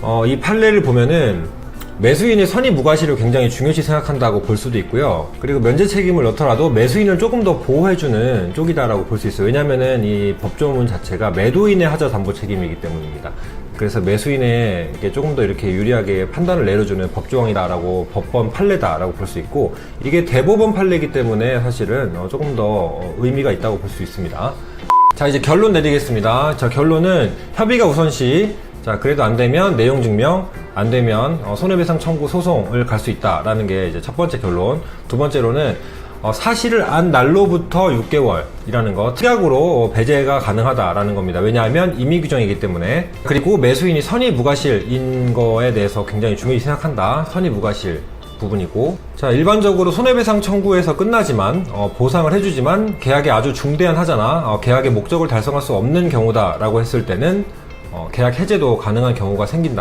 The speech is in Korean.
어, 이 판례를 보면은 매수인의 선의 무과실을 굉장히 중요시 생각한다고 볼 수도 있고요. 그리고 면제 책임을 넣더라도 매수인을 조금 더 보호해주는 쪽이다라고 볼 수 있어요. 왜냐면은 이 법조문 자체가 매도인의 하자 담보 책임이기 때문입니다. 그래서 매수인에게 조금 더 이렇게 유리하게 판단을 내려주는 법조항이다라고 법원 판례다라고 볼 수 있고 이게 대법원 판례이기 때문에 사실은 어, 조금 더 어, 의미가 있다고 볼 수 있습니다. 자 이제 결론 내리겠습니다. 자 결론은 협의가 우선시 자 그래도 안 되면 내용 증명 안 되면 어, 손해배상 청구 소송을 갈 수 있다라는 게 이제 첫 번째 결론. 두 번째로는 어, 사실을 안 날로부터 6개월이라는 거 특약으로 배제가 가능하다라는 겁니다. 왜냐하면 임의 규정이기 때문에 그리고 매수인이 선의 무과실인 거에 대해서 굉장히 중요히 생각한다. 선의 무과실 부분이고 자 일반적으로 손해배상 청구에서 끝나지만 어, 보상을 해주지만 계약이 아주 중대한 하자나 어, 계약의 목적을 달성할 수 없는 경우다라고 했을 때는 어, 계약 해제도 가능한 경우가 생긴다